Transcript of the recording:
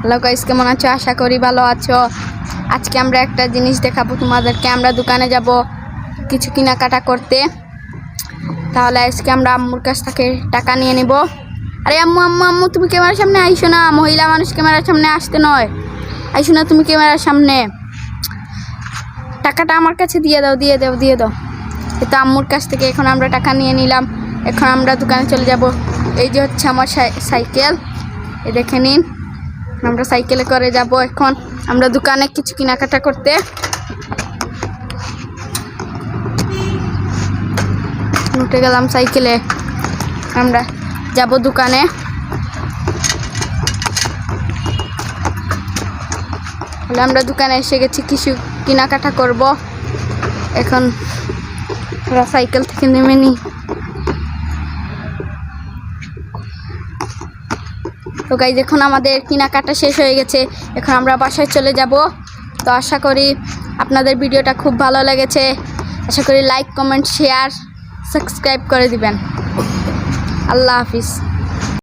Hello guys কেমন আছো? আশা করি ভালো আছো। আজকে আমরা একটা জিনিস দেখাবো তোমাদেরকে। আমরা দোকানে যাব কিছু কেনাকাটা করতে। তাহলে আজকে আমরা আম্মুর কাছ থেকে টাকা নিয়ে নিব। আরে আম্মু আম্মু আম্মু, তুমি ক্যামেরার সামনে আইসো না। মহিলা মানুষ ক্যামেরার সামনে আসতে নয়। আইসো না তুমি ক্যামেরার সামনে। টাকাটা আমার কাছে দিয়ে দাও দিয়ে দাও দিয়ে দাও। এটা আম্মুর কাছ থেকে এখন আমরা টাকা নিয়ে নিলাম। এখন আমরা দোকানে চলে যাব। এই যে হচ্ছে আমার সাই- সাইকেল। এই দেখে নিন। আমরা সাইকেলে করে যাব এখন। আমরা দোকানে কিছু কেনাকাটা করতে। উঠে গেলাম সাইকেলে। আমরা যাব দোকানে। তাহলে আমরা দোকানে এসে গেছি, কিছু কেনাকাটা করব। এখন সাইকেল থেকে নেমে নিই তো গাই দেখুন আমাদের কেনাকাটা শেষ হয়ে গেছে। এখন আমরা বাসায় চলে যাব। তো আশা করি আপনাদের ভিডিওটা খুব ভালো লেগেছে। আশা করি লাইক কমেন্ট শেয়ার সাবস্ক্রাইব করে দিবেন। আল্লাহ হাফিজ।